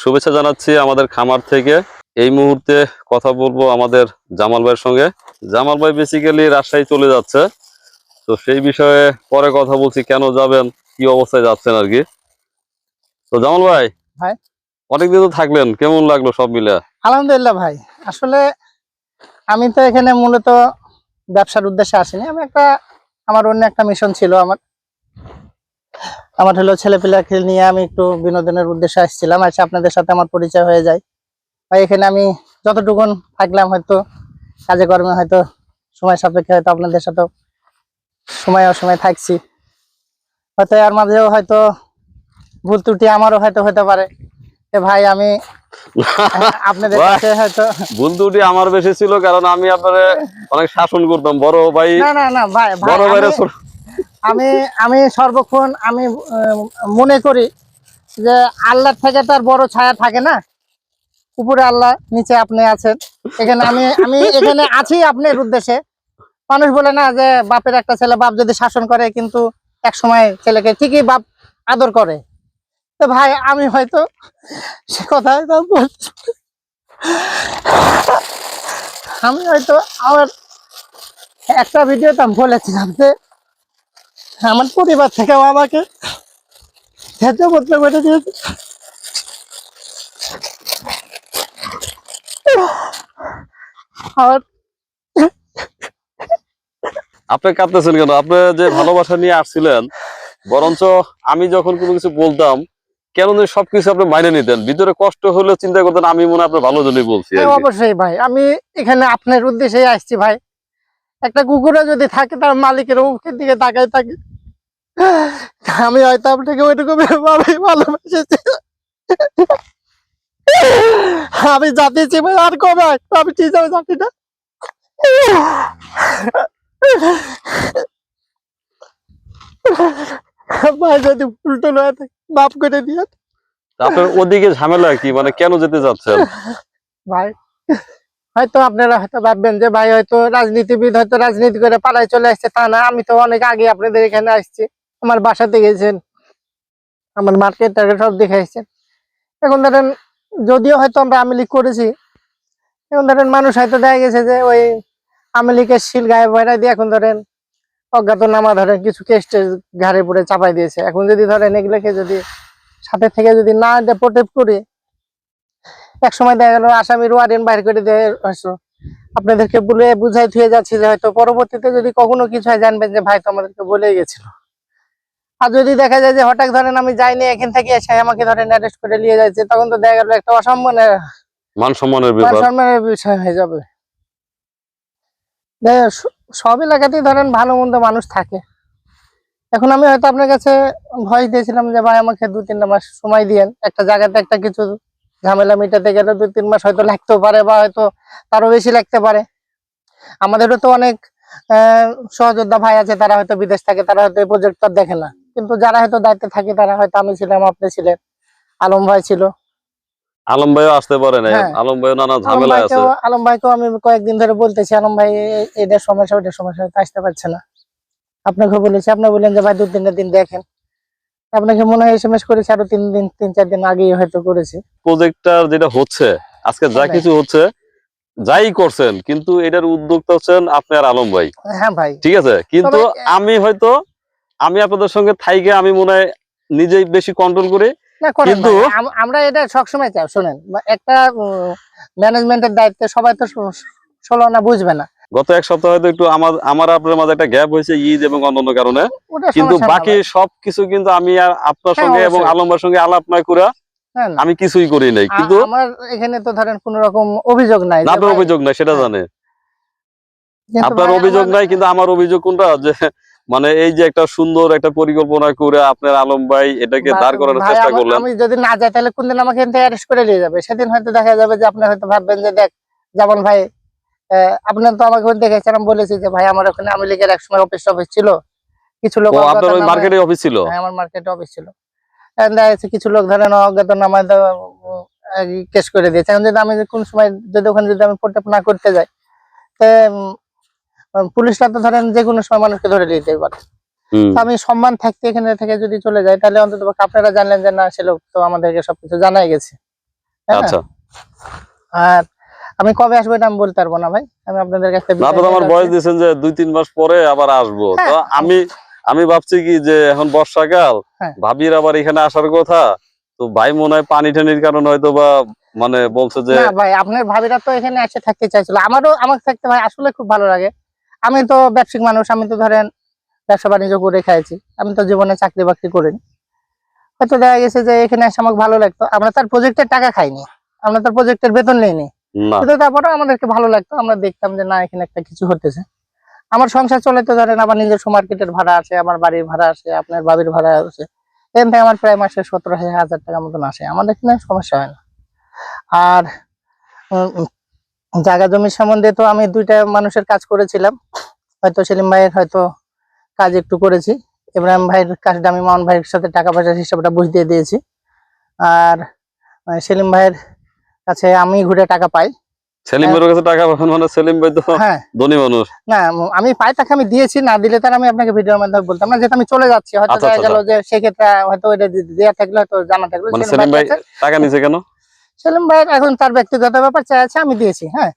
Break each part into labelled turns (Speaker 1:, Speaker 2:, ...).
Speaker 1: শুভেচ্ছা জানাচ্ছি আমাদের খামার থেকে। এই মুহূর্তে কথা বলব আমাদের জামাল ভাইয়ের সঙ্গে। জামাল ভাই বেসিক্যালি রাজশাহী চলে যাচ্ছে। তো সেই বিষয়ে পরে কথা বলছি কেন যাবেন কি অবস্থায় যাচ্ছেন আর কি। তো জামাল ভাই
Speaker 2: ভাই।
Speaker 1: অনেকদিন তো থাকলেন কেমন লাগল সব মিলে?
Speaker 2: আলহামদুলিল্লাহ ভাই। আসলে আমি তো এখানে মূলত ব্যবসার উদ্দেশ্যে আসিনি। আমি একটা আমার অন্য একটা মিশন ছিল আমার আমার হলো ছেলেপিলাকে নিয়ে আমি একটু বিনোদনের উদ্দেশ্যে আসছিলাম। আচ্ছা আপনাদের সাথে আমার পরিচয় হয়ে যায়। ভাই এখানে আমি যতটুকুন থাকলাম হয়তো কাজে কর্মে হয়তো সময় সাপেক্ষে হয়তো আপনাদের সাথে সময় অসময় থাকছি। হয়তো এর মাঝেও হয়তো ভুল ত্রুটি আমারও হয়তো হতে পারে। ভাই আমি আপনাদের কাছে হয়তো
Speaker 1: ভুল দুটি আমার বেশি ছিল কারণ আমি আপনারে অনেক শাসন করতাম। বড় ভাই
Speaker 2: না না না ভাই ভাই
Speaker 1: বড় ভাইরা
Speaker 2: আমি- আমি সর্বক্ষণ আমি মনে করি যে আল্লাহর থেকে তার বড় ছায়া থাকে না। উপরে আল্লাহ, নিচে আপনি আছেন। এখানে আমি আমি এখানে আছি আপনার উদ্দেশ্যে। মানুষ বলে না যে বাপের একটা ছেলে বাপ যদি শাসন করে, কিন্তু এক সময় ছেলেকে ঠিকই বাপ আদর করে। তো ভাই, আমি হয়তো সে কথা বলছি। আমি হয়তো আমার একটা ভিডিওতে বলেছিলাম যে আমার পরিবার থেকেও আমাকে ত্যায্যপত্র করে দিয়েছে। আমার
Speaker 1: আপনি কাঁদতেছেন কেন? আপনি যে ভালোবাসা নিয়ে আসছিলেন বরঞ্চ আমি যখন কোনো কিছু বলতাম কেন সবকিছু আপনি মাইনে নিতেন? ভিতরে কষ্ট হলেও চিন্তা করতেন আমি মনে আপনার ভালো জন্যই বলছি
Speaker 2: হ্যাঁ। অবশ্যই ভাই। আমি এখানে আপনার উদ্দেশ্যেই আসছি ভাই। একটা কুকুরে যদি থাকে তার মালিকের মুখের দিকে তাকাই থাকে। আমি হয়তো আপনাকে ওইটুকু ভাবে ভালোবেসেছি। আমি জাতিছি ভাই আর কবে আমি ঠিক যাবে জানি ভাই যদি উল্টো নয় থাকে মাফ করে দিয়ে
Speaker 1: আপনার ওদিকে ঝামেলা কি? মানে কেন যেতে যাচ্ছেন
Speaker 2: ভাই হয়তো আপনারা হয়তো ভাববেন যে ভাই হয়তো রাজনীতিবিদ হয়তো রাজনীতি করে পালায় চলে আসছে। তা না আমি তো অনেক আগে আপনাদের এখানে আসছি। আমার বাসাতে গেছেন, আমার মার্কেট টার্গেট সব দেখে এখন ধরেন, যদিও হয়তো আমরা আওয়ামী লীগ করেছি, এখন ধরেন মানুষ হয়তো দেখা গেছে যে ওই আওয়ামী শিল গায়ে বাইরে দিয়ে এখন ধরেন অজ্ঞাত নামা ধরেন কিছু কেস ঘাড়ে পড়ে চাপাই দিয়েছে। এখন যদি ধরেন এগুলোকে যদি সাথে থেকে যদি না প্রোটেক্ট করি এক সময় দেখা গেল আসামির ওয়ারেন্ট বাইর করে দেয় আপনাদেরকে বলে বুঝাই থুয়ে যাচ্ছি যে হয়তো পরবর্তীতে যদি কখনো কিছু হয় জানবেন যে ভাই তো আমাদেরকে বলে গেছিল। আর যদি দেখা যায় যে হঠাৎ ধরেন আমি যাইনি এখান থেকে এসে আমাকে ধরেন অ্যারেস্ট করে নিয়ে যাচ্ছে তখন তো দেখা গেল একটা অসম্মানের
Speaker 1: মান সম্মানের
Speaker 2: মান সম্মানের বিষয় হয়ে যাবে। সব এলাকাতেই ধরেন ভালো মন্দ মানুষ থাকে। এখন আমি হয়তো আপনার কাছে ভয় দিয়েছিলাম যে ভাই আমাকে দু তিনটা মাস সময় দিয়েন। একটা জায়গাতে একটা কিছু ঝামেলা মিটাতে গেলে দু তিন মাস হয়তো লাগতেও পারে বা হয়তো তারও বেশি লাগতে পারে। আমাদেরও তো অনেক আহ, সহযোদ্ধা ভাই আছে তারা হয়তো বিদেশ থাকে তারা হয়তো এই প্রজেক্ট দেখে না। কিন্তু যারা হয়তো দায়িত্বে থাকে তারা হয়তো আমি ছিলাম আপনি ছিলেন। আলম ভাই ছিল।
Speaker 1: আলম ভাইও আসতে পারে না
Speaker 2: হ্যাঁ।
Speaker 1: আলম ভাইও নানা ঝামেলায় আছে।
Speaker 2: আলম ভাইকেও আমি কয়েকদিন ধরে বলতেছি আলম ভাই এ- এটার সমস্যা ওইটার সমস্যা আসতে পারছে না। আপনাকে বলেছি আপনি বললেন যে ভাই দু তিনটা দিন দেখেন। আপনাকে মনে হয় এসএমএস করেছি আরও তিন দিন তিন চার দিন আগেই হয়তো করেছি।
Speaker 1: প্রজেক্টটার যেটা হচ্ছে আজকে যা
Speaker 2: হ্যাঁ।
Speaker 1: কিছু হচ্ছে যাই করছেন কিন্তু এটার উদ্যোক্তা হচ্ছেন আপনি আর আলম ভাই।
Speaker 2: হ্যাঁ ভাই।
Speaker 1: ঠিক আছে? কিন্তু আমি হয়তো আমি আপনাদের সঙ্গে থাইকে আমি মনে হয় নিজেই বেশি কন্ট্রোল করি। কিন্তু-
Speaker 2: আমরা এটা সবসময় চাই শোনেন। একটা ম্যানেজমেন্টের দায়িত্বে সবাই তো ষোলো না বুঝবে না।
Speaker 1: গত এক সপ্তাহ হয়তো একটু আমার আমার আপনার মাঝে একটা গ্যাপ হয়েছে ঈদ এবং অন্যান্য কারণে। কিন্তু বাকি। সবকিছু কিন্তু আমি আর আপনার
Speaker 2: হ্যাঁ,
Speaker 1: সঙ্গে এবং
Speaker 2: অবশ্যই।
Speaker 1: সঙ্গে আলাপ না করে
Speaker 2: হ্যাঁ,
Speaker 1: আমি কিছুই করি নাই। কিন্তু
Speaker 2: আমার এখানে তো ধরেন কোন রকম অভিযোগ নাই
Speaker 1: আপনার অভিযোগ নাই সেটা
Speaker 2: হ্যাঁ।
Speaker 1: জানে আপনার অভিযোগ নাই কিন্তু আমার অভিযোগ কোনটা? যে মানে এই যে একটা সুন্দর একটা পরিকল্পনা করে আপনার আলম ভাই এটাকে দাঁড় করানোর চেষ্টা করলেন।
Speaker 2: আমি যদি না যাই তাহলে কোনদিন আমাকে অ্যারেস্ট করে নিয়ে যাবে? সেদিন হয়তো দেখা যাবে যে আপনি হয়তো ভাববেন যে দেখ যেমন ভাই আপনার তো আমাকে দেখেছেন আমি বলেছি যে ভাই আমার ওখানে লীগের এক সময় অফিস অফিস ছিল। কিছু লোক
Speaker 1: আপনার ওই মার্কেটে অফিস ছিল?
Speaker 2: হ্যাঁ, আমার মার্কেটে অফিস ছিল। দেখা যাচ্ছে কিছু লোক ধরেন অজ্ঞাত নামায় কেস করে দিয়েছে। এখন যদি আমি কোন সময় যদি ওখানে যদি আমি প্রোটেক্ট না করতে যাই পুলিশরা তো ধরেন যে কোনো সময় মানুষকে ধরে নিতে পারে। তো আমি সম্মান থাকতে এখানে থেকে যদি চলে যাই তাহলে অন্তত আপনারা জানলেন যে না সে লোক তো আমাদেরকে সবকিছু জানাই গেছে?
Speaker 1: আচ্ছা।
Speaker 2: আর আমি কবে আসব এটা আমি বলতে পারব না ভাই। আমি আপনাদের কাছে
Speaker 1: না তো আমার বয়স দিয়েছেন যে দুই তিন মাস পরে আবার আসব। তো
Speaker 2: হ্যাঁ।
Speaker 1: আমি আমি ভাবছি কি যে এখন বর্ষাকাল
Speaker 2: হ্যাঁ।
Speaker 1: ভাবির আবার এখানে আসার কথা তো ভাই মনে হয় পানি টানির কারণে হয়তো বা মানে বলছে যে
Speaker 2: ভাই আপনার ভাবিরা তো এখানে এসে থাকতে চাইছিল। আমারও আমাকে থাকতে ভাই আসলে খুব ভালো লাগে। আমি তো ব্যবসায়িক মানুষ আমি তো ধরেন ব্যবসা বাণিজ্য করে খাইছি। আমি তো জীবনে চাকরি বাকরি করিনি। হয়তো দেখা গেছে যে এখানে এসে আমাকে ভালো লাগতো। আমরা তার প্রজেক্টের টাকা খাইনি। আমরা তার প্রজেক্টের বেতন নেইনি। কিন্তু তারপরে আমাদেরকে ভালো লাগতো। আমরা দেখতাম যে না এখানে একটা কিছু হতেছে আমার সংসার চলে তো ধরেন আমার নিজস্ব মার্কেটের ভাড়া আছে আমার বাড়ির ভাড়া আছে আপনার বাবির ভাড়া আছে। এখান থেকে আমার প্রায় মাসে সতেরো হাজার টাকা মতন আসে। আমাদের এখানে সমস্যা হয় না। আর জায়গা জমি সম্বন্ধে তো আমি দুইটা মানুষের কাজ করেছিলাম। হয়তো সেলিম ভাইয়ের হয়তো কাজ একটু করেছি। ইব্রাহিম ভাইয়ের কাজটা আমি মামুন ভাইয়ের সাথে টাকা পয়সার হিসাবটা বুঝ দিয়ে দিয়েছি। আর সেলিম ভাইয়ের কাছে আমি ঘুরে টাকা পাই।
Speaker 1: সেলিমের কাছে টাকা পাবেন মানে সেলিম ভাই তো
Speaker 2: হ্যাঁ।
Speaker 1: ধনী মানুষ।
Speaker 2: না আমি পাই টাকা আমি দিয়েছি না দিলে তার আমি আপনাকে ভিডিওর মাধ্যমে বলতাম না আমি চলে যাচ্ছি হয়তো
Speaker 1: আচ্ছা,
Speaker 2: দেখা
Speaker 1: আচ্ছা,
Speaker 2: গেল যে সেক্ষেত্রে হয়তো এটা দি- দেয়া থাকলে হয়তো জানা থাকল
Speaker 1: মানে
Speaker 2: সেলিম
Speaker 1: সেলিম ভাই টাকা নিছে কেন?
Speaker 2: সেলিম ভাই এখন তার ব্যক্তিগত ব্যাপার চাইছে আমি দিয়েছি হ্যাঁ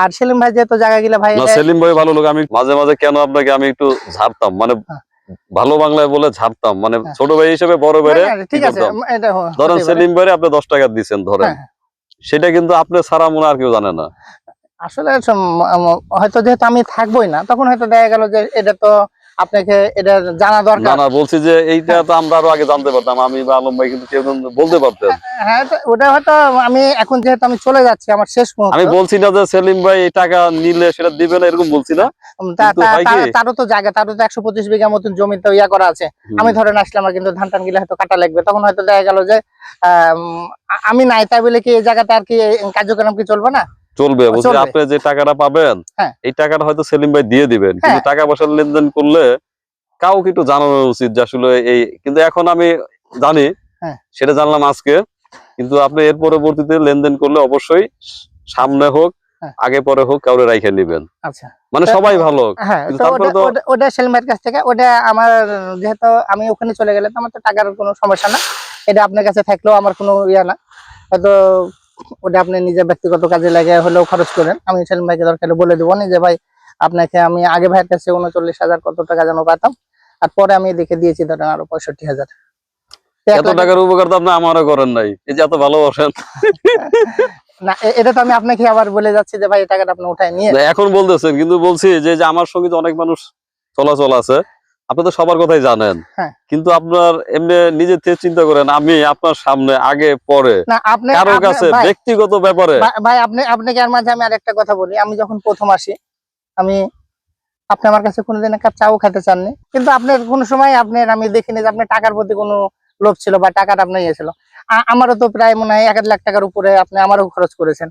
Speaker 2: আর সেলিম ভাই যেহেতু জায়গা গিলা ভাই
Speaker 1: সেলিম ভাই ভালো লোক আমি মাঝে মাঝে কেন আপনাকে আমি একটু ঝাড়তাম মানে
Speaker 2: হ্যাঁ।
Speaker 1: ভালো বাংলায় বলে ঝাড়তাম মানে
Speaker 2: হ্যাঁ।
Speaker 1: ছোট ভাই হিসেবে বড় ভাইরে
Speaker 2: ঠিক আছে? এটা
Speaker 1: ধরেন সেলিম ভাইরে আপনি দশ টাকা দিচ্ছেন ধরেন
Speaker 2: হ্যাঁ,
Speaker 1: সেটা কিন্তু আপনি সারা মনে আর কেউ জানে না
Speaker 2: আসলে হয়তো যেহেতু আমি থাকবোই না তখন হয়তো দেখা গেল যে এটা তো আপনাকে এটা জানা দরকার।
Speaker 1: না বলছি যে এইটা তো আমরা আরও আগে জানতে পারতাম আমি বা আলম ভাই কিন্তু কেউ বলতে পারতেন।
Speaker 2: হ্যাঁ ওটা হয়তো আমি এখন যেহেতু আমি চলে যাচ্ছি আমার শেষ মুহূর্ত।
Speaker 1: আমি বলছি না যে সেলিম ভাই এই টাকা নিলে সেটা দিবে না এরকম বলছি না। হয়
Speaker 2: তারও তো জায়গা তারও তো একশো পঁচিশ বিঘা মতন জমিতে ইয়া করা আছে। আমি ধরেন আসলে আমার কিন্তু ধান টান গিলে হয়তো কাটা লাগবে। তখন হয়তো দেখা গেল যে আমি নাই তাই বলে কি এই জায়গাটা আর কি কার্যক্রম কি চলবে না?
Speaker 1: চলবে বলছি আপনি যে টাকাটা পাবেন
Speaker 2: হ্যাঁ।
Speaker 1: এই টাকাটা হয়তো সেলিম ভাই দিয়ে দিবেন। কিন্তু টাকা পয়সার লেনদেন করলে কাউকে একটু জানানো উচিত যে আসলে এই কিন্তু এখন আমি জানি
Speaker 2: হ্যাঁ।
Speaker 1: সেটা জানলাম আজকে। কিন্তু আপনি এর পরবর্তীতে লেনদেন করলে অবশ্যই সামনে হোক
Speaker 2: হ্যাঁ।
Speaker 1: আগে পরে হোক কাউরে রাইখে নিবেন।
Speaker 2: আচ্ছা।
Speaker 1: মানে সবাই ভালো
Speaker 2: হ্যাঁ ওটা- ওটা কাছ থেকে ওটা আমার যেহেতু আমি ওখানে চলে গেলে তো আমার তো টাকার কোনো সমস্যা না। এটা আপনার কাছে থাকলেও আমার কোনো ইয়া না। হয়তো ওটা আপনি নিজের ব্যক্তিগত কাজে লাগে হলেও খরচ করেন। আমি সেলিম ভাইকে দরকার বলে দেবো না যে ভাই আপনাকে আমি আগে ভাইয়ের কাছে উনচল্লিশ হাজার কত টাকা যেন পাতাম আর পরে আমি দেখে দিয়েছি ধরেন আরও পঁয়ষট্টি হাজার।
Speaker 1: এত টাকার উপকার তো আপনি আমারও করেন নাই এই যে এত ভালোবাসেন।
Speaker 2: না এটা তো আমি আপনাকে আবার বলে যাচ্ছি যে ভাই এই টাকাটা আপনি উঠায় নিয়ে
Speaker 1: এখন বলতেছেন কিন্তু বলছি যে যে আমার সঙ্গে অনেক মানুষ চলাচল আছে আপনি তো সবার কথাই জানেন।
Speaker 2: হ্যাঁ।
Speaker 1: কিন্তু আপনার এমনি নিজের থেকে চিন্তা করেন আমি আপনার সামনে আগে পরে।
Speaker 2: কারও
Speaker 1: কাছে ব্যক্তিগত ব্যাপারে।
Speaker 2: ভাই আপনি আপনাকে আর মাঝে আমি আরেকটা কথা বলি। আমি যখন প্রথম আসি আমি আপনি আমার কাছে কোনোদিন এক কাপ চাও খেতে চাননি। কিন্তু আপনার কোনো সময় আপনার আমি দেখিনি যে আপনার টাকার প্রতি কোনো লোভ ছিল বা টাকাটা আপনার ইয়ে ছিল। আমারও তো প্রায় মনে হয় এক লাখ টাকার উপরে আপনি আমারও খরচ করেছেন।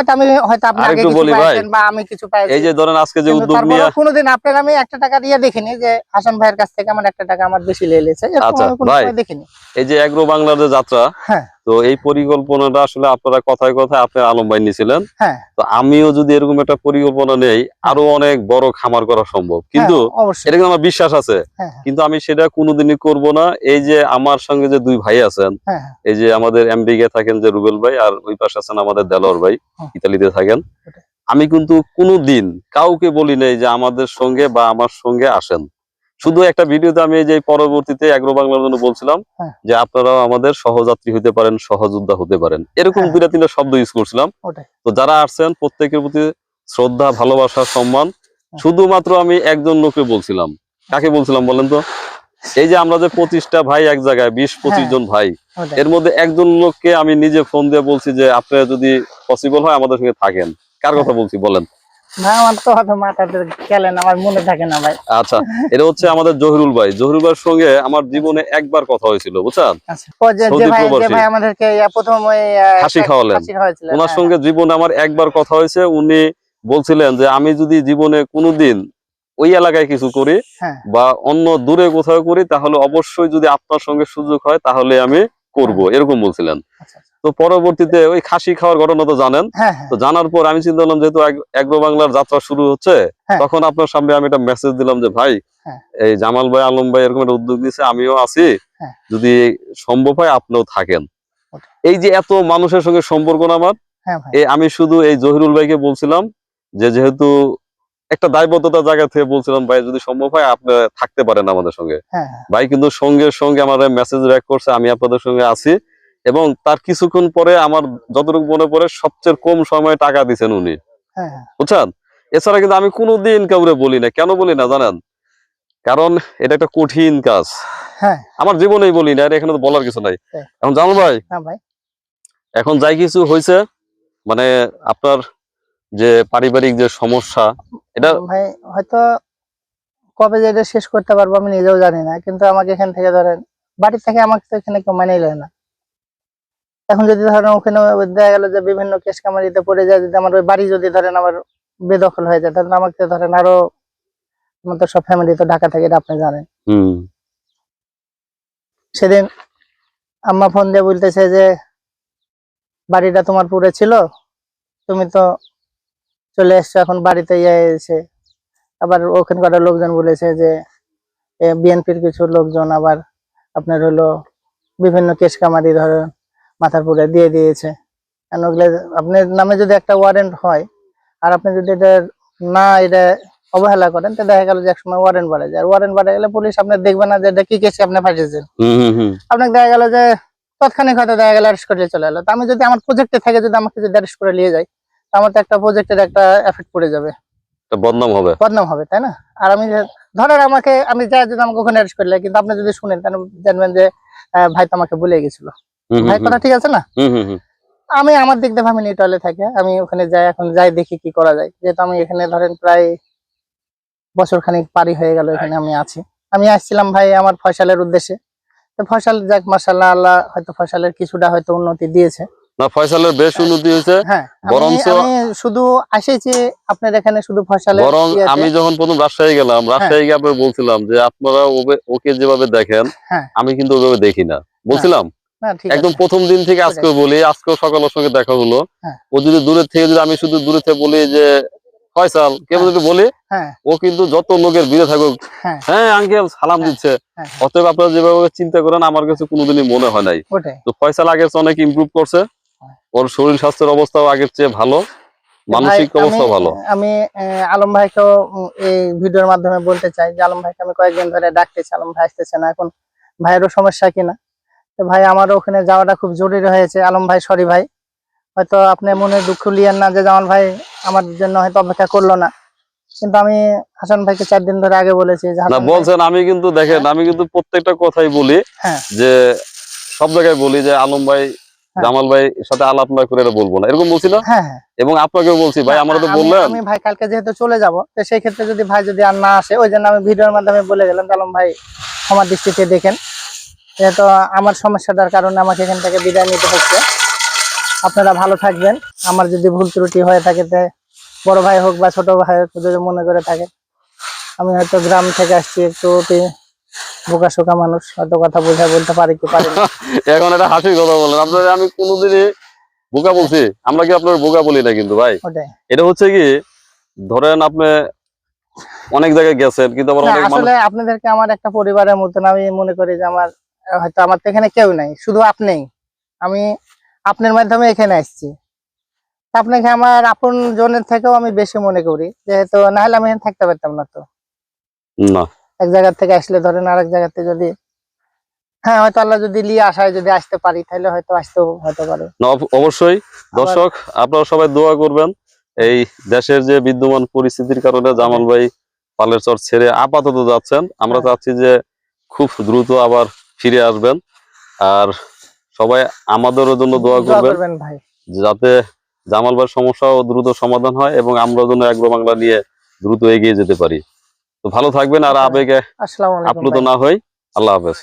Speaker 2: হয়তো আমি হয়তো আপনাকে আগে কিছু পাইছেন বা আমি কিছু পাইছি
Speaker 1: এই যে ধরেন আজকে যে উদ্যোগ নিয়ে
Speaker 2: কোনোদিন আপনার আমি একটা টাকা দিয়ে দেখিনি যে হাসান ভাইয়ের কাছ থেকে আমার একটা টাকা আমার বেশি লেগে লেগেছে এরকম
Speaker 1: আচ্ছা,
Speaker 2: আমি কোনো দেখিনি
Speaker 1: এই যে এগ্রো বাংলার যাত্রা
Speaker 2: হ্যাঁ।
Speaker 1: তো এই পরিকল্পনাটা আসলে আপনারা কথায় কথায় আপনার আলম ভাই নিয়েছিলেন।
Speaker 2: হ্যাঁ।
Speaker 1: তো আমিও যদি এরকম একটা পরিকল্পনা নেই আরও অনেক বড় খামার করা সম্ভব। কিন্তু
Speaker 2: হ্যাঁ,
Speaker 1: এটা কিন্তু আমার বিশ্বাস আছে।
Speaker 2: হ্যাঁ
Speaker 1: কিন্তু আমি সেটা কোনোদিনই করব না। এই যে আমার সঙ্গে যে দুই ভাই আছেন এই যে আমাদের এমবিকে থাকেন যে রুবেল ভাই আর ওই পাশে আছেন আমাদের দেলোয়ার ভাই ইতালিতে থাকেন। আমি কিন্তু কোনোদিন কাউকে বলি নাই যে আমাদের সঙ্গে বা আমার সঙ্গে আসেন। শুধু একটা ভিডিওতে আমি এই যে পরবর্তীতে এগ্রো বাংলার জন্য বলছিলাম
Speaker 2: হ্যাঁ।
Speaker 1: যে আপনারাও আমাদের সহযাত্রী হতে পারেন সহযোদ্ধা হতে পারেন। এরকম
Speaker 2: হ্যাঁ।
Speaker 1: দুইটা তিনটা শব্দ ইউজ করছিলাম। তো যারা আসছেন প্রত্যেকের প্রতি শ্রদ্ধা ভালোবাসা সম্মান শুধুমাত্র আমি একজন লোককে বলছিলাম। কাকে বলছিলাম বলেন তো? এই যে আমরা যে পঁচিশটা ভাই এক জায়গায় বিশ পঁচিশ
Speaker 2: হ্যাঁ।
Speaker 1: জন ভাই এর মধ্যে একজন লোককে আমি নিজে ফোন দিয়ে বলছি যে আপনারা যদি পসিবল হয় আমাদের সঙ্গে থাকেন। কার কথা বলছি বলেন?
Speaker 2: না আমার তো হয়তো মাথাতে গেলেন আমার মনে থাকে না ভাই।
Speaker 1: আচ্ছা এটা হচ্ছে আমাদের জহিরুল ভাই। জহিরুল ভাইয়ের সঙ্গে আমার জীবনে একবার কথা হয়েছিল বুঝছেন?
Speaker 2: আচ্ছা ও যে যে
Speaker 1: সৌদি
Speaker 2: ভাই যে
Speaker 1: প্রবাসী।
Speaker 2: ভাই আমাদেরকে প্রথম
Speaker 1: হাসি খাওয়ালেন। ওনার
Speaker 2: হ্যাঁ,
Speaker 1: সঙ্গে জীবনে আমার একবার কথা হয়েছে। উনি বলছিলেন যে আমি যদি জীবনে কোনোদিন ওই এলাকায় কিছু করি
Speaker 2: হ্যাঁ।
Speaker 1: বা অন্য দূরে কোথাও করি তাহলে অবশ্যই যদি আপনার সঙ্গে সুযোগ হয় তাহলে আমি করব। এরকম বলছিলেন।
Speaker 2: আচ্ছা, আচ্ছা।
Speaker 1: তো পরবর্তীতে ওই খাসি খাওয়ার ঘটনা তো জানেন।
Speaker 2: হ্যাঁ হ্যাঁ।
Speaker 1: তো জানার পর আমি চিন্তা করলাম যেহেতু এগ্রো বাংলার যাত্রা শুরু হচ্ছে
Speaker 2: হ্যাঁ।
Speaker 1: তখন আপনার সামনে আমি একটা মেসেজ দিলাম যে ভাই। এই জামাল ভাই আলম ভাই এরকম একটা উদ্যোগ নিচ্ছে আমিও আছি। যদি সম্ভব হয় আপনিও থাকেন। এই যে এত মানুষের সঙ্গে সম্পর্ক না আমার এই আমি শুধু এই জহিরুল ভাইকে বলছিলাম যে যেহেতু একটা দায়বদ্ধতা জায়গা থেকে বলছিলাম ভাই যদি সম্ভব হয় আপনি থাকতে পারেন আমাদের সঙ্গে। ভাই কিন্তু সঙ্গে সঙ্গে আমার মেসেজ রেক করছে আমি আপনাদের সঙ্গে আছি। এবং তার কিছুক্ষণ পরে আমার যতটুকু মনে পড়ে সবচেয়ে কম সময়ে টাকা দিছেন উনি।
Speaker 2: হ্যাঁ হ্যাঁ।
Speaker 1: বুঝছেন? এছাড়া কিন্তু আমি কোনোদিন কাউরে বলি না। কেন বলি না জানেন? কারণ এটা একটা কঠিন কাজ।
Speaker 2: হ্যাঁ।
Speaker 1: আমার জীবনেই বলি না এখানে তো বলার কিছু নাই। এখন জানো ভাই
Speaker 2: ভাই।
Speaker 1: এখন যাই কিছু হয়েছে মানে আপনার যে পারিবারিক যে সমস্যা এটা
Speaker 2: ভাই হয়তো কবে যে এটা শেষ করতে পারব আমি নিজেও জানি না কিন্তু আমাকে এখান থেকে ধরেন বাড়ি থেকে আমাকে তো এখানে কেউ লয় না। এখন যদি ধরেন ওখানে দেখা গেল যে বিভিন্ন কেস কামারিতে পড়ে যায় যদি আমার ওই বাড়ি যদি ধরেন আমার বেদখল হয়ে যায় তাহলে আমাকে ধরেন আরও আমাদের সব ফ্যামিলি তো ঢাকা থেকে আপনি জানেন।
Speaker 1: হুম।
Speaker 2: সেদিন আম্মা ফোন দিয়ে বলতেছে যে বাড়িটা তোমার পুরে ছিল তুমি তো চলে এসছো এখন বাড়িতে ইয়ে এসে। আবার ওখানকার লোকজন বলেছে যে বিএনপির কিছু লোকজন আবার আপনার হলো বিভিন্ন কেস কামারি ধরো মাথার পুরে দিয়ে দিয়েছে। ওগুলো আপনার নামে যদি একটা ওয়ারেন্ট হয় আর আপনি যদি এটা না এটা অবহেলা করেন তো দেখা গেল যে একসময় ওয়ারেন্ট বাড়ে যায়। ওয়ারেন্ট বাড়ে গেলে পুলিশ আপনার দেখবে না যে এটা কি কেসে আপনি ফাঁসিয়েছেন আপনাকে দেখা গেল যে তৎক্ষণিক হয়তো দেখা গেল অ্যারেস্ট করে চলে এলো। তো আমি যদি আমার প্রজেক্টে থাকে যদি আমাকে যদি অ্যারেস্ট করে নিয়ে যায় তো আমার তো একটা প্রজেক্টের একটা এফেক্ট পড়ে যাবে।
Speaker 1: বদনাম হবে।
Speaker 2: বদনাম হবে তাই না? আর আমি ধরেন আমাকে আমি যা যদি আমাকে ওখানে অ্যারেস্ট করলে কিন্তু আপনি যদি শুনেন তাহলে জানবেন যে ভাই তো আমাকে বলে গেছিল। ভাই কথা ঠিক আছে না? আমি আমার দিক দিয়ে আমি নিউট্রালে থাকি আমি ওখানে যাই এখন যাই দেখি কি করা যায়। যেহেতু আমি এখানে ধরেন প্রায় বছর খানিক পারি হয়ে গেল এখানে আমি আছি। আমি আসছিলাম ভাই আমার ফসলের উদ্দেশ্যে। তো ফয়সাল যাক মাসাল্লাহ আল্লাহ হয়তো ফয়সালের কিছুটা হয়তো উন্নতি দিয়েছে।
Speaker 1: না ফয়সালের বেশ উন্নতি হয়েছে।
Speaker 2: হ্যাঁ
Speaker 1: বরঞ্চ-
Speaker 2: শুধু আসেছি আপনার এখানে শুধু ফয়সালের
Speaker 1: বরং আমি যখন প্রথম রাজশাহী গেলাম রাজশাহী গিয়ে আপনার বলছিলাম যে আপনারা ওকে যেভাবে দেখেন
Speaker 2: হ্যাঁ।
Speaker 1: আমি কিন্তু ওভাবে দেখি না। বলছিলাম একদম প্রথম দিন থেকে আজকে বলি আজকেও সকাল সঙ্গে দেখা হলো।
Speaker 2: হ্যাঁ।
Speaker 1: ও যদি দূরের থেকে যদি আমি শুধু দূরে থেকে বলি যে ফয়সাল কেউ
Speaker 2: হ্যাঁ।
Speaker 1: যদি বলি
Speaker 2: হ্যাঁ।
Speaker 1: ও কিন্তু যত লোকের ভিড়ে থাকুক
Speaker 2: হ্যাঁ।
Speaker 1: আঙ্কেল সালাম। দিচ্ছে। অতএব আপনারা যেভাবে চিন্তা করেন আমার কাছে কোনোদিনই মনে হয় নাই। তো ফয়সাল আগের চেয়ে অনেক ইমপ্রুভ করছে। ওর শরীর স্বাস্থ্যের অবস্থাও আগের চেয়ে ভালো। মানসিক অবস্থা ভালো।
Speaker 2: আমি আলম ভাইকেও এই ভিডিওর মাধ্যমে বলতে চাই যে আলম ভাইকে আমি কয়েকদিন ধরে ডাকতেছি। আলম ভাই আসতেছে না। এখন ভাইয়েরও সমস্যা কিনা? ভাই আমারও ওখানে যাওয়াটা খুব জরুরি হয়েছে। আলম ভাই সরি ভাই। হয়তো আপনি মনে দুঃখ লিয়েন না যে জামাল ভাই আমার জন্য হয়তো অপেক্ষা করল না। কিন্তু আমি হাসান ভাইকে চার দিন ধরে আগে বলেছি
Speaker 1: না বলছেন আমি কিন্তু দেখেন আমি কিন্তু প্রত্যেকটা কথাই বলি
Speaker 2: হ্যাঁ।
Speaker 1: যে সব জায়গায় বলি যে আলম ভাই
Speaker 2: হ্যাঁ।
Speaker 1: জামাল ভাই সাথে আলাপ না করে এটা বলব না। এরকম বলছি না?
Speaker 2: হ্যাঁ
Speaker 1: এবং আপনাকেও বলছি ভাই আমরা তো বললেন।
Speaker 2: আমি ভাই কালকে যেহেতু চলে যাব তো সেই ক্ষেত্রে যদি ভাই যদি আর না আসে ওই জন্য আমি ভিডিওর মাধ্যমে বলে গেলাম আলম ভাই আমার দৃষ্টিতে দেখেন। যেহেতু আমার সমস্যাটার কারণে আমাকে এখান থেকে বিদায় নিতে হচ্ছে। আপনারা ভালো থাকবেন। আমার যদি ভুল ত্রুটি হয়ে থাকে তে বড় ভাই হোক বা ছোট ভাই হোক যদি মনে করে থাকে আমি হয়তো গ্রাম থেকে আসছি একটু বোকা শোকা মানুষ হয়তো কথা বোঝা বলতে পারি কি পারি
Speaker 1: এখন এটা হাসির কথা বলেন। আপনার আমি কোনোদিনই বোকা বলছি আমরা কি আপনার বোকা বলি না কিন্তু ভাই? এটা হচ্ছে কি ধরেন আপনি অনেক জায়গায় গেছেন কিন্তু আবার অনেক মানুষ
Speaker 2: আসলে আপনাদেরকে আমার একটা পরিবারের মতন আমি মনে করি যে আমার হয়তো আমার তো এখানে কেউ নাই শুধু আপনিই। আমি আপনার মাধ্যমে এখানে আসছি। আপনাকে আমার আপন জনের থেকেও আমি বেশি মনে করি যেহেতু না হলে আমি এখানে থাকতে পারতাম না তো।
Speaker 1: না।
Speaker 2: এক জায়গা থেকে আসলে ধরেন আরেক জায়গাতে যদি হ্যাঁ হয়তো আল্লাহ যদি লিয়ে আসায় যদি আসতে পারি তাহলে হয়তো আসতেও হতে পারে।
Speaker 1: না, অবশ্যই। দর্শক আপনারা সবাই দোয়া করবেন এই দেশের যে বিদ্যমান পরিস্থিতির কারণে জামাল ভাই পালের চর ছেড়ে আপাতত যাচ্ছেন। আমরা
Speaker 2: হ্যাঁ।
Speaker 1: চাচ্ছি যে খুব দ্রুত আবার ফিরে আসবেন। আর সবাই আমাদেরও জন্য দোয়া করবেন যাতে জামাল ভাইয়ের সমস্যাও দ্রুত সমাধান হয় এবং আমরা জন্য এগ্রো বাংলা নিয়ে দ্রুত এগিয়ে যেতে পারি। তো ভালো থাকবেন আর আবেগে আপ্লুত না হই। আল্লাহ হাফেজ।